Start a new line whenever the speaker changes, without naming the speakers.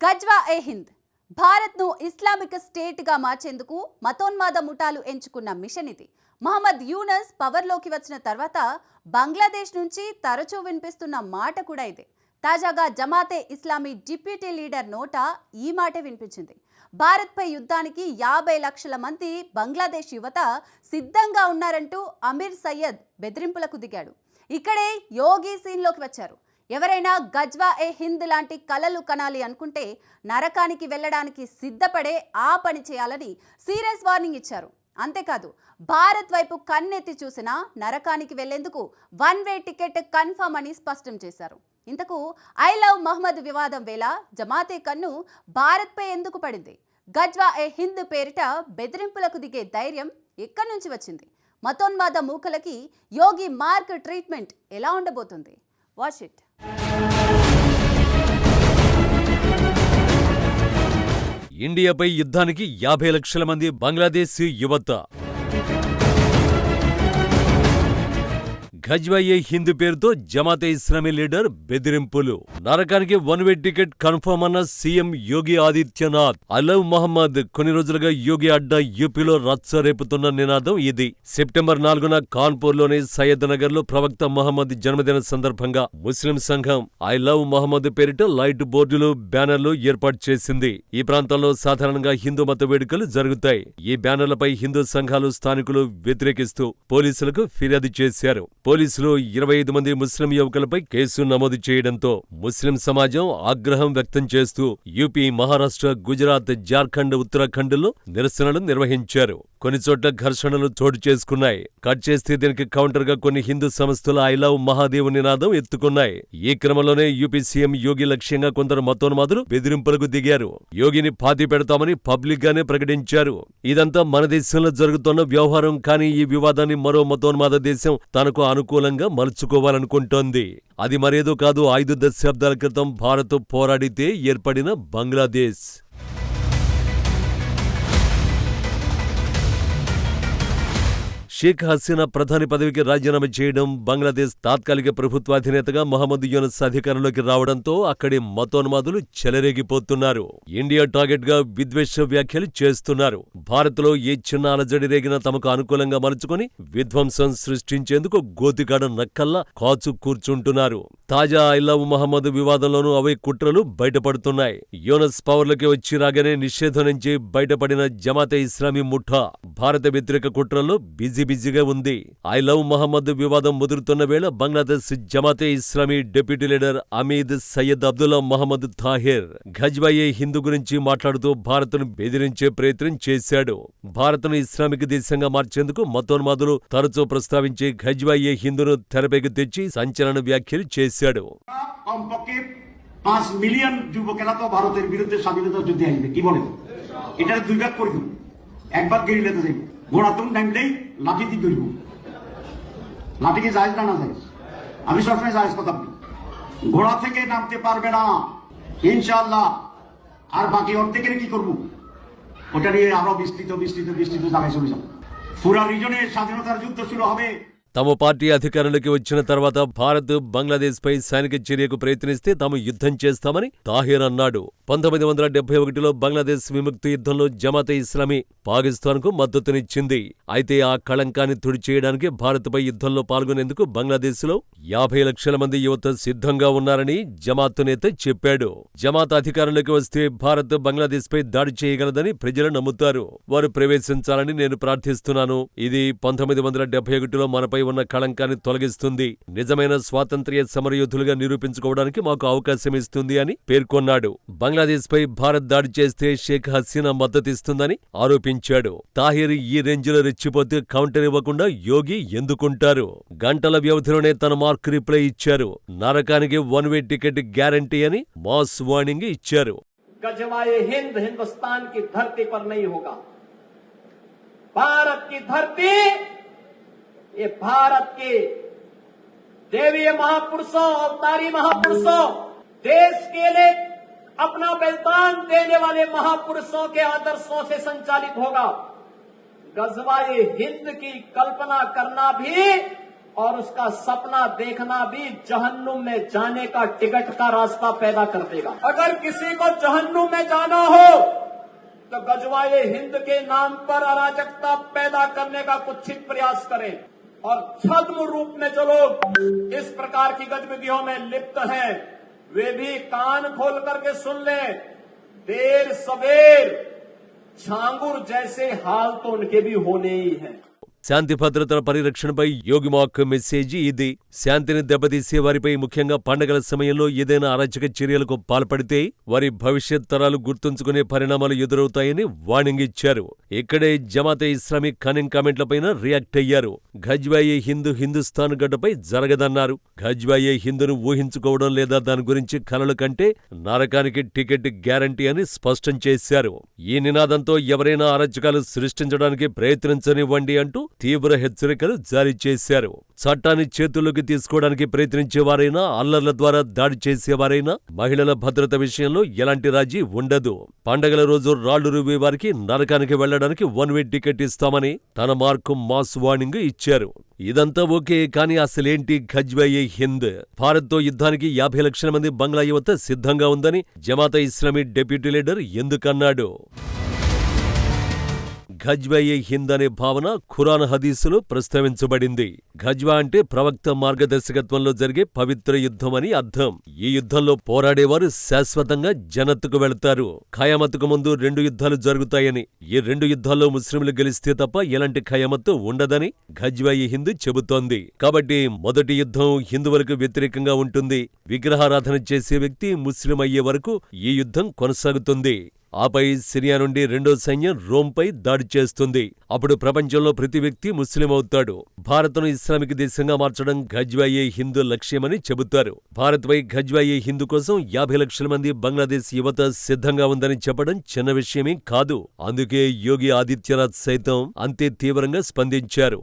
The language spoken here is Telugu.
గజ్వా ఏ హింద్? భారత్ను ఇస్లామిక్ స్టేట్గా మార్చేందుకు మతోన్మాద ముఠాలు ఎంచుకున్న మిషన్ ఇది. మహమ్మద్ యూనస్ పవర్లోకి వచ్చిన తర్వాత బంగ్లాదేశ్ నుంచి తరచూ వినిపిస్తున్న మాట కూడా ఇదే. తాజాగా జమాతే ఇస్లామీ డిప్యూటీ లీడర్ నోట ఈ మాటే వినిపించింది. భారత్పై యుద్ధానికి యాభై లక్షల మంది బంగ్లాదేశ్ యువత సిద్ధంగా ఉన్నారంటూ అమీర్ సయ్యద్ బెదిరింపులకు దిగాడు. ఇక్కడే యోగి సీన్లోకి వచ్చారు. ఎవరైనా గజ్వా ఏ హింద్ లాంటి కలలు కనాలి అనుకుంటే నరకానికి వెళ్ళడానికి సిద్ధపడే ఆ పని చేయాలని సీరియస్ వార్నింగ్ ఇచ్చారు. అంతేకాదు భారత్ వైపు కన్నెత్తి చూసినా నరకానికి వెళ్ళేందుకు వన్ వే టికెట్ కన్ఫర్మ్ అని స్పష్టం చేశారు. ఇంతకు ఐ లవ్ మహమ్మద్ వివాదం వేళ జమాతే కన్ను భారత్పై ఎందుకు పడింది? గజ్వా ఏ హింద్ పేరిట బెదిరింపులకు దిగే ధైర్యం ఎక్కడి నుంచి వచ్చింది? మతోన్మాద మూకలకి యోగి మార్క్ ట్రీట్మెంట్ ఎలా ఉండబోతుంది? Watch it.
ఇండియాపై యుద్ధానికి యాభై లక్షల మంది బంగ్లాదేశ్ యువత. గజ్వాయే హిందు పేరుతో జమాతే ఇస్లామీ లీడర్ బెదిరింపులు. నరకానికి వన్ వే టికెట్ కన్ఫర్మ్ అన్న సీఎం యోగి ఆదిత్యనాథ్ అలవ్ మహమ్మద్ కొన్ని రోజులుగా యోగి అడ్డా యూపీలో రచ్చ రేపుతున్న నినాదం ఇది. సెప్టెంబర్ నాలుగున కాన్పూర్లోని సయ్యద్ నగర్లో ప్రవక్త మహమ్మద్ జన్మదిన సందర్భంగా ముస్లిం సంఘం ఐ లవ్ మహమ్మద్ పేరిట లైట్ బోర్డులు బ్యానర్లు ఏర్పాటు చేసింది. ఈ ప్రాంతంలో సాధారణంగా హిందూ మత వేడుకలు జరుగుతాయి. ఈ బ్యానర్లపై హిందూ సంఘాలు స్థానికులు వ్యతిరేకిస్తూ పోలీసులకు ఫిర్యాదు చేశారు. పోలీసులు ఇరవై ఐదు మంది ముస్లిం యువకులపై కేసు నమోదు చేయడంతో ముస్లిం సమాజం ఆగ్రహం వ్యక్తం చేస్తూ యూపీ మహారాష్ట్ర గుజరాత్ జార్ఖండ్ ఉత్తరాఖండ్లో నిరసనలు నిర్వహించారు. కొన్ని చోట్ల ఘర్షణలు చోటు చేసుకున్నాయి. కట్ చేస్తే దీనికి కౌంటర్గా కొన్ని హిందూ సంస్థలు ఐ లవ్ మహాదేవ్ నినాదం ఎత్తుకున్నాయి. ఈ క్రమంలోనే యూపీ సీఎం యోగి లక్ష్యంగా కొందరు మతోన్మాదులు బెదిరింపులకు దిగారు. యోగిని పాతి పెడతామని పబ్లిక్ గానే ప్రకటించారు. ఇదంతా మన దేశంలో జరుగుతున్న వ్యవహారం కానీ ఈ వివాదాన్ని మరో మతోన్మాద దేశం తనకు అనుకూలంగా మలుచుకోవాలనుకుంటోంది. అది మరేదో కాదు ఐదు దశాబ్దాల క్రితం భారత్ పోరాడితే ఏర్పడిన బంగ్లాదేశ్. షేక్ హసీనా ప్రధాని పదవికి రాజీనామా చేయడం బంగ్లాదేశ్ తాత్కాలిక ప్రభుత్వాధినేతగా మహమ్మద్ యూనస్ అధికారంలోకి రావడంతో అక్కడి మతోన్మాదులు చెలరేగిపోతున్నారు. ఇండియా టార్గెట్గా విద్వేష వ్యాఖ్యలు చేస్తున్నారు. భారత్లో ఏ చిన్న అలజడి రేగినా తమకు అనుకూలంగా మలుచుకుని విధ్వంసం సృష్టించేందుకు గోతికాడ నక్కల్లా కాచు కూర్చుంటున్నారు. తాజా ఐలవ్ మహమ్మద్ వివాదంలోనూ అవే కుట్రలు బయటపడుతున్నాయి. యోనస్ పవర్లోకి వచ్చి రాగానే నిషేధం నుంచి బయటపడిన జమాతే ఇస్లామీ ముఠా భారత వ్యతిరేక కుట్రల్లో బిజీ బిజీగా ఉంది ఐ లవ్ మహమ్మద్ వివాదం ముదురుతున్న వేళ బంగ్లాదేశ్ జమాతే ఇస్లామీ డిప్యూటీ లీడర్ అమీద్ సయ్యద్ అబ్దుల్లా మహమ్మద్ తాహిర్ ఘజ్వాయే హిందూ గురించి మాట్లాడుతూ భారత్ను బెదిరించే ప్రయత్నం చేశాడు భారత్ను ఇస్లామిక్ దేశంగా మార్చేందుకు మతోన్మాదులు తరచూ ప్రస్తావించే ఘజ్వాయే హిందూను తెరపైకి తెచ్చి సంచలన వ్యాఖ్యలు చేశాడు
কমপক্ষে পাঁচ মিলিয়ন যুবকেরা তো ভারতের বিরুদ্ধে স্বাধীনতা যুদ্ধে আসবে কি বলেন এটা দুই ভাগ করে দিব এক ভাগ গেরিলাতে যাইব ঘোড়াতুন টাইমটাই লাঠি দিয়ে ধরব লাঠি কি যাইজ না না জায়েজ আমি সবসময় যাইজ কথা বলি ঘোড়া থেকে নামতে পারবে না। ইনশাল্লাহ আর বাকি অর্ধেকের কি করব? ওটা নিয়ে আরও বিস্তৃত বিস্তৃত বিস্তৃত জায়গায় চলে যাব পুরা রিজনের স্বাধীনতার যুদ্ধ শুরু হবে।
తమ పార్టీ అధికారంలోకి వచ్చిన తర్వాత భారత్ బంగ్లాదేశ్పై సైనిక చర్యకు ప్రయత్నిస్తే తాము యుద్ధం చేస్తామని తాహిర్ అన్నాడు. పంతొమ్మిది వందల డెబ్బై ఒకటిలో బంగ్లాదేశ్ విముక్తి యుద్ధంలో జమాతే ఇస్లామీ పాకిస్తాన్కు మద్దతునిచ్చింది. అయితే ఆ కళంకాన్ని తుడిచేయడానికి భారత్పై యుద్ధంలో పాల్గొనేందుకు బంగ్లాదేశ్లో యాభై లక్షల మంది యువత సిద్ధంగా ఉన్నారని జమాత్ నేత చెప్పాడు. జమాత్ అధికారంలోకి వస్తే భారత్ బంగ్లాదేశ్పై దాడి చేయగలదని ప్రజలు నమ్ముతారు. వారు ప్రవేశించాలని నేను ప్రార్థిస్తున్నాను. ఇది పంతొమ్మిది వందల డెబ్బై ఒకటిలో మనపై భారతదేశంపై ఉన్న కళంకాన్ని తొలగిస్తుంది. నిజమైన స్వాతంత్ర్య సమరయోధులుగా నిరూపించుకోవడానికి మాకు అవకాశం ఇస్తుంది అని పేర్కొన్నాడు. బంగ్లాదేశ్పై భారత్ దాడి చేస్తే షేక్ హసీనా మద్దతిస్తుందని ఆరోపించాడు. తాహిర్ ఈ రేంజ్లో రెచ్చిపోతే కౌంటర్ ఇవ్వకుండా యోగి ఎందుకుంటారు? గంటల వ్యవధిలోనే తన మార్క్ రిప్లై ఇచ్చారు. నరకానికి వన్ వే టికెట్ గ్యారంటీ అని మాస్ వార్నింగ్ ఇచ్చారు.
భారత్ ధర్తీ ये भारत के देवीय महापुरुषों अवतारी महापुरुषों, देश के लिए अपना बलिदान देने वाले महापुरुषों के आदर्शों से संचालित होगा। गजवाए हिंद की कल्पना करना भी और उसका सपना देखना भी जहन्नुम में जाने का टिकट का रास्ता पैदा कर देगा। अगर किसी को जहन्नुम में जाना हो तो गजवाए हिंद के नाम पर अराजकता पैदा करने का कुछ प्रयास करें। और छद्म रूप में जो लोग इस प्रकार की गतिविधियों में लिप्त हैं, वे भी कान खोल करके सुन लें। देर सवेर, छांगुर जैसे हाल तो उनके भी होने ही हैं।
శాంతి భద్రతల పరిరక్షణపై యోగి మాక్ ఇది. శాంతిని దెబ్బతీసే వారిపై ముఖ్యంగా పండగల సమయంలో ఏదైనా అరాచక చర్యలకు పాల్పడితే వారి భవిష్యత్ తరాలు గుర్తుంచుకునే పరిణామాలు ఎదురవుతాయని వార్నింగ్ ఇచ్చారు. ఇక్కడే జమాతే ఇస్లామిక్ కనింగ్ కామెంట్లపైన రియాక్ట్ అయ్యారు. గజ్వాయే హిందూ హిందుస్థాన్ గడ్డపై జరగదన్నారు. గజ్వాయే హిందూను ఊహించుకోవడం లేదా దాని గురించి కలలు కంటే నరకానికి టికెట్ గ్యారంటీ అని స్పష్టం చేశారు. ఈ నినాదంతో ఎవరైనా అరాచకాలు సృష్టించడానికి ప్రయత్నించనివ్వండి అంటూ తీవ్ర హెచ్చరికలు జారీ చేశారు. చట్టాన్ని చేతుల్లోకి తీసుకోవడానికి ప్రయత్నించేవారైనా అల్లర్ల ద్వారా దాడి చేసేవారైనా మహిళల భద్రత విషయంలో ఎలాంటి రాజీ ఉండదు. పండగల రోజు రాళ్ళు రువ్వే వారికి నరకానికి వెళ్ళడానికి వన్ వే టికెట్ ఇస్తామని తన మార్కు మాస్ వార్నింగ్ ఇచ్చారు. ఇదంతా ఓకే కానీ అసలేంటి గజ్వాయే హింద్? భారత్తో యుద్ధానికి యాభై లక్షల మంది బంగ్లా యువత సిద్ధంగా ఉందని జమాతా ఇస్లామీ డెప్యూటీ లీడర్ ఎందుకన్నాడు? ఘజ్వాయే హింద్ అనే భావన ఖురాన్ హదీసులో ప్రస్తావించబడింది. ఘజ్వా అంటే ప్రవక్త మార్గదర్శకత్వంలో జరిగే పవిత్ర యుద్ధం అని అర్థం. ఈ యుద్ధంలో పోరాడేవారు శాశ్వతంగా జనత్తుకు వెళతారు. ఖయామత్తుకు ముందు రెండు యుద్ధాలు జరుగుతాయని. ఈ రెండు యుద్ధాల్లో ముస్లింలు గెలిస్తే తప్ప ఎలాంటి ఖయామత్తు ఉండదని ఘజ్వాయి హిందు చెబుతోంది. కాబట్టి మొదటి యుద్ధం హిందువులకు వ్యతిరేకంగా ఉంటుంది. విగ్రహారాధన చేసే వ్యక్తి ముస్లిం అయ్యే వరకు ఈ యుద్ధం కొనసాగుతుంది. ఆపై సిరియా నుండి రెండో సైన్యం రోమ్పై దాడి చేస్తుంది. అప్పుడు ప్రపంచంలో ప్రతి వ్యక్తి ముస్లిం అవుతాడు భారత్ను ఇస్లామిక్ దేశంగా మార్చడం గజ్వాయే హిందూ లక్ష్యమని చెబుతారు. భారత్పై గజ్వాయే హిందూ కోసం యాభై లక్షల మంది బంగ్లాదేశ్ యువత సిద్ధంగా ఉందని చెప్పడం చిన్న విషయమే కాదు. అందుకే యోగి ఆదిత్యనాథ్ సైతం అంతే తీవ్రంగా స్పందించారు.